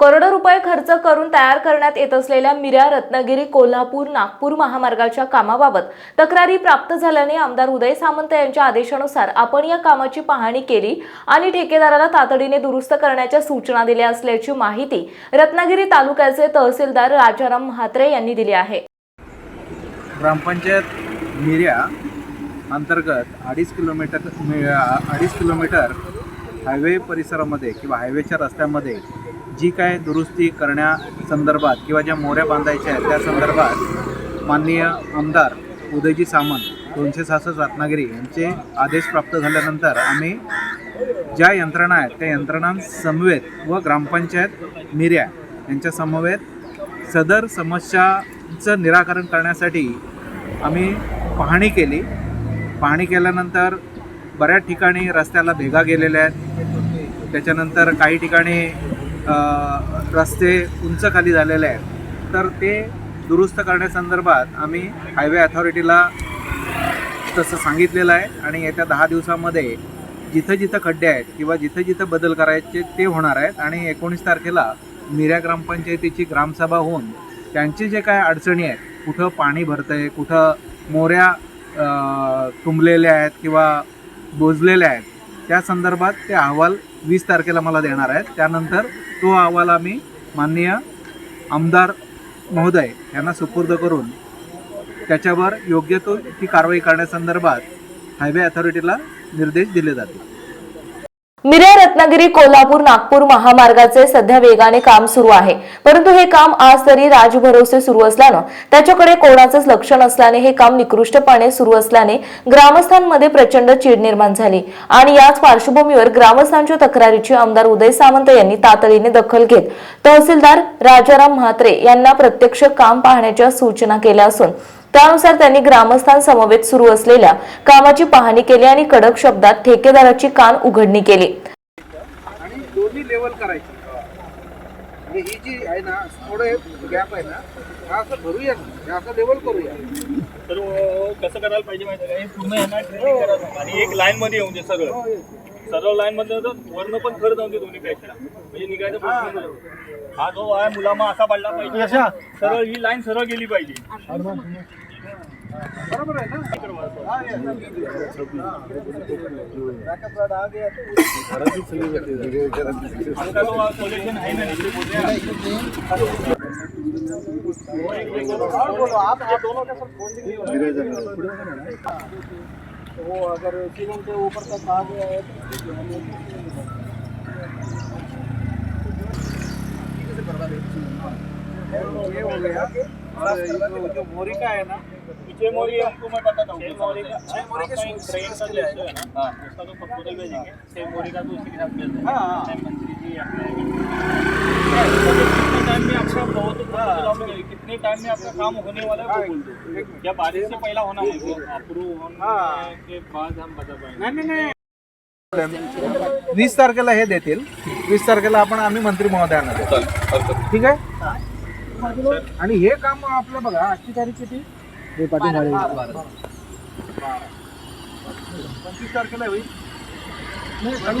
करोडो रुपये खर्च करून तयार करण्यात येत असलेल्या मिऱ्या रत्नागिरी कोल्हापूर नागपूर महामार्गाच्या कामाबाबत तक्रारी प्राप्त झाल्याने आमदार उदय सामंत यांच्या आदेशानुसार आपण या कामाची पाहणी केली आणि ठेकेदाराला तातडीने दुरुस्त करण्याच्या सूचना दिल्या असल्याची माहिती रत्नागिरी तालुक्याचे तहसीलदार राजाराम म्हात्रे यांनी दिली आहे. ग्रामपंचायत मिऱ्या अंतर्गत अडीच किलोमीटर अडीच किलोमीटर हायवे परिसरामध्ये किंवा हायवेच्या रस्त्यामध्ये जी काय दुरुस्ती करण्यासंदर्भात किंवा ज्या मोऱ्या बांधायच्या आहेत त्या संदर्भात माननीय आमदार उदयजी सामंत दोनशे सहासष्ट रत्नागिरी यांचे आदेश प्राप्त झाल्यानंतर आम्ही ज्या यंत्रणा आहेत त्या यंत्रणांसमवेत व ग्रामपंचायत मिऱ्या यांच्या समवेत सदर समस्याचं निराकरण करण्यासाठी आम्ही पाहणी केली. पाहणी केल्यानंतर बऱ्याच ठिकाणी रस्त्याला भेगा गेलेल्या आहेत. त्याच्यानंतर काही ठिकाणी रस्ते उंच खाली झालेले आहेत. तर ते दुरुस्त करण्यासंदर्भात आम्ही हायवे अथॉरिटीला तसं सांगितलेलं आहे आणि येत्या दहा दिवसामध्ये जिथं जिथं खड्डे आहेत किंवा जिथं जिथं बदल करायचे ते होणार आहेत आणि एकोणीस तारखेला मिऱ्या ग्रामपंचायतीची ग्रामसभा होऊन त्यांची जे काय अडचणी आहेत कुठं पाणी भरतं आहे कुठं मोऱ्या तुंबलेल्या आहेत किंवा बोजलेल्या आहेत त्या संदर्भात ते अहवाल वीस तारखेला मला देणार आहेत. त्यानंतर तो अहवाल आम्ही माननीय आमदार महोदय यांना सुपूर्द करून त्याच्यावर योग्य तो ती कारवाई करण्यासंदर्भात हायवे अथॉरिटीला निर्देश दिले जातील. मिरर रत्नागिरी कोल्हापूर नागपूर महामार्गाचे सध्या वेगाने काम सुरू आहे. परंतु हे काम आज तरी राजभरोसे सुरू असल्यानं त्याच्याकडे कोणाचंच लक्ष नसल्याने हे काम निकृष्टपणे सुरू असल्याने ग्रामस्थांमध्ये प्रचंड चीड निर्माण झाली. आणि याच पार्श्वभूमीवर ग्रामस्थांच्या तक्रारीची आमदार उदय सामंत यांनी तातडीने दखल घेत तहसीलदार राजाराम म्हात्रे यांना प्रत्यक्ष काम पाहण्याच्या सूचना केल्या असून त्यानुसार त्यांनी ग्रामस्थांसमवेत सुरू असलेल्या कामाची पाहणी केली आणि कडक शब्दात ठेकेदाराची कान उघडणी केली. आणि दोन्ही लेवल करायची. आणि ही जी आहे ना थोडं गॅप आहे ना हा असं भरूया ना हे असं लेवल करूया. तर कसं करायला पाहिजे माहिती आहे हे पूर्ण आहे ना ट्रेनिंग करायचं आणि एक लाईन मध्ये येऊन दे सरळ सरळ लाईन मध्ये होतं वरनं पण खरं जाऊन दे दोन्ही पेक्षा म्हणजे निघायचं प्रश्न नाही. हा जो आहे मुलामा असा पडला पाहिजे. सरळ ही लाईन सरळ गेली पाहिजे. बरोबर आहे ना हा, yes. Backup rod आ गया तो आता तो सोल्युशन आहे ना इथे बोलूया. और बोलो आप आप दोनों का सब फोन वो अगर सीलिंग के ऊपर तक आ गया है तो ये हो गया और ये जो जो मोरी का है ना पीछे मोरी हमको मैं बताता हूँ छह मोरी का छह मोरी के आपका एक ट्रेन का जो है ना उसका तो प्रपोजल भेजेंगे छह मोरी का तो उसी के साथ मिलता है। चाहे मंत्री जी अपने कितने टाइम में आपका बहुत proposal आपने- कितने टाइम में आपका काम होने वाला है वो बोल दो एक क्या बारिश से पहला होना है वो अप्रूव। होने के बाद हम बता पाएंगे नाही नाही नाही वीस तारखेला हे देतील वीस तारखेला आपण आम्ही मंत्री महोदयांना ठीक आहे आणि हे काम आपलं बघा आजची तारीख किती? पंचवीस तारखेला होईल. नाही, चालू